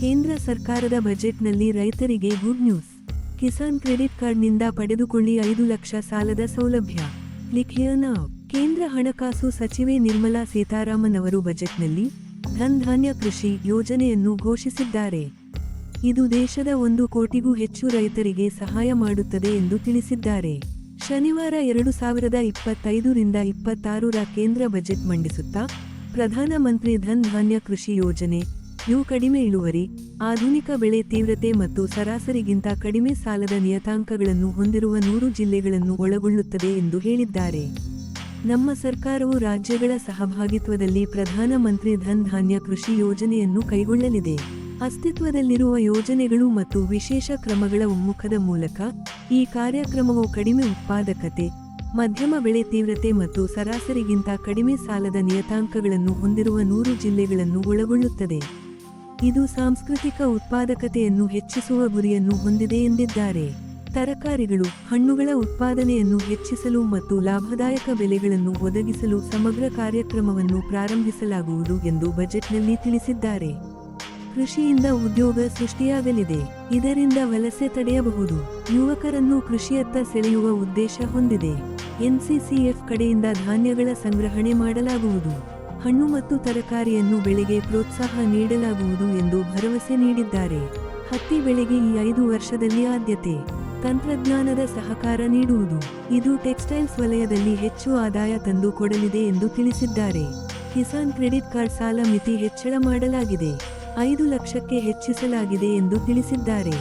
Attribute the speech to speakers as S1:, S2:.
S1: ಕೇಂದ್ರ ಸರ್ಕಾರದ ಬಜೆಟ್ನಲ್ಲಿ ರೈತರಿಗೆ ಗುಡ್ ನ್ಯೂಸ್. ಕಿಸಾನ್ ಕ್ರೆಡಿಟ್ ಕಾರ್ಡ್ನಿಂದ ಪಡೆದುಕೊಳ್ಳಿ ಐದು ಲಕ್ಷ ಸಾಲದ ಸೌಲಭ್ಯ. Click here now. ಕೇಂದ್ರ ಹಣಕಾಸು ಸಚಿವೆ ನಿರ್ಮಲಾ ಸೀತಾರಾಮನ್ ಅವರು ಬಜೆಟ್ನಲ್ಲಿ ಧನ್ ಧಾನ್ಯ ಕೃಷಿ ಯೋಜನೆಯನ್ನು ಘೋಷಿಸಿದ್ದಾರೆ. ಇದು ದೇಶದ ಒಂದು ಕೋಟಿಗೂ ಹೆಚ್ಚು ರೈತರಿಗೆ ಸಹಾಯ ಮಾಡುತ್ತದೆ ಎಂದು ತಿಳಿಸಿದ್ದಾರೆ. ಶನಿವಾರ ಎರಡು ಸಾವಿರದ ಇಪ್ಪತ್ತೈದರಿಂದ ಇಪ್ಪತ್ತಾರರ ಕೇಂದ್ರ ಬಜೆಟ್ ಮಂಡಿಸುತ್ತಾ ಪ್ರಧಾನಮಂತ್ರಿ ಧನ್ ಧಾನ್ಯ ಕೃಷಿ ಯೋಜನೆ ಯು ಕಡಿಮೆ ಇಳುವರಿ, ಆಧುನಿಕ ಬೆಳೆ ತೀವ್ರತೆ ಮತ್ತು ಸರಾಸರಿಗಿಂತ ಕಡಿಮೆ ಸಾಲದ ನಿಯತಾಂಕಗಳನ್ನು ಹೊಂದಿರುವ ನೂರು ಜಿಲ್ಲೆಗಳನ್ನು ಒಳಗೊಳ್ಳುತ್ತದೆ ಎಂದು ಹೇಳಿದ್ದಾರೆ. ನಮ್ಮ ಸರ್ಕಾರವು ರಾಜ್ಯಗಳ ಸಹಭಾಗಿತ್ವದಲ್ಲಿ ಪ್ರಧಾನಮಂತ್ರಿ ಧನ್ ಧಾನ್ಯ ಕೃಷಿ ಯೋಜನೆಯನ್ನು ಕೈಗೊಳ್ಳಲಿದೆ. ಅಸ್ತಿತ್ವದಲ್ಲಿರುವ ಯೋಜನೆಗಳು ಮತ್ತು ವಿಶೇಷ ಕ್ರಮಗಳ ಒಮ್ಮುಖದ ಮೂಲಕ ಈ ಕಾರ್ಯಕ್ರಮವು ಕಡಿಮೆ ಉತ್ಪಾದಕತೆ, ಮಧ್ಯಮ ಬೆಳೆ ತೀವ್ರತೆ ಮತ್ತು ಸರಾಸರಿಗಿಂತ ಕಡಿಮೆ ಸಾಲದ ನಿಯತಾಂಕಗಳನ್ನು ಹೊಂದಿರುವ ನೂರು ಜಿಲ್ಲೆಗಳನ್ನು ಒಳಗೊಳ್ಳುತ್ತದೆ. ಇದು ಸಾಂಸ್ಕೃತಿಕ ಉತ್ಪಾದಕತೆಯನ್ನು ಹೆಚ್ಚಿಸುವ ಗುರಿಯನ್ನು ಹೊಂದಿದೆ ಎಂದಿದ್ದಾರೆ. ತರಕಾರಿಗಳು ಹಣ್ಣುಗಳ ಉತ್ಪಾದನೆಯನ್ನು ಹೆಚ್ಚಿಸಲು ಮತ್ತು ಲಾಭದಾಯಕ ಬೆಲೆಗಳನ್ನು ಒದಗಿಸಲು ಸಮಗ್ರ ಕಾರ್ಯಕ್ರಮವನ್ನು ಪ್ರಾರಂಭಿಸಲಾಗುವುದು ಎಂದು ಬಜೆಟ್ನಲ್ಲಿ ತಿಳಿಸಿದ್ದಾರೆ. ಕೃಷಿಯಿಂದ ಉದ್ಯೋಗ ಸೃಷ್ಟಿಯಾಗಲಿದೆ. ಇದರಿಂದ ವಲಸೆ ತಡೆಯಬಹುದು. ಯುವಕರನ್ನು ಕೃಷಿಯತ್ತ ಸೆಳೆಯುವ ಉದ್ದೇಶ ಹೊಂದಿದೆ. ಎನ್ಸಿಸಿಎಫ್ ಕಡೆಯಿಂದ ಧಾನ್ಯಗಳ ಸಂಗ್ರಹಣೆ ಮಾಡಲಾಗುವುದು. ಹಣ್ಣು ಮತ್ತು ತರಕಾರಿಯನ್ನು ಬೆಳೆಗೆ ಪ್ರೋತ್ಸಾಹ ನೀಡಲಾಗುವುದು ಎಂದು ಭರವಸೆ ನೀಡಿದ್ದಾರೆ. ಹತ್ತಿ ಬೆಳೆಗೆ ಈ ಐದು ವರ್ಷದಲ್ಲಿ ಆದ್ಯತೆ, ತಂತ್ರಜ್ಞಾನದ ಸಹಕಾರ ನೀಡುವುದು. ಇದು ಟೆಕ್ಸ್ಟೈಲ್ಸ್ ವಲಯದಲ್ಲಿ ಹೆಚ್ಚು ಆದಾಯ ತಂದು ಕೊಡಲಿದೆ ಎಂದು ತಿಳಿಸಿದ್ದಾರೆ. ಕಿಸಾನ್ ಕ್ರೆಡಿಟ್ ಕಾರ್ಡ್ ಸಾಲ ಮಿತಿ ಹೆಚ್ಚಳ ಮಾಡಲಾಗಿದೆ. ಐದು ಲಕ್ಷಕ್ಕೆ ಹೆಚ್ಚಿಸಲಾಗಿದೆ ಎಂದು ತಿಳಿಸಿದ್ದಾರೆ.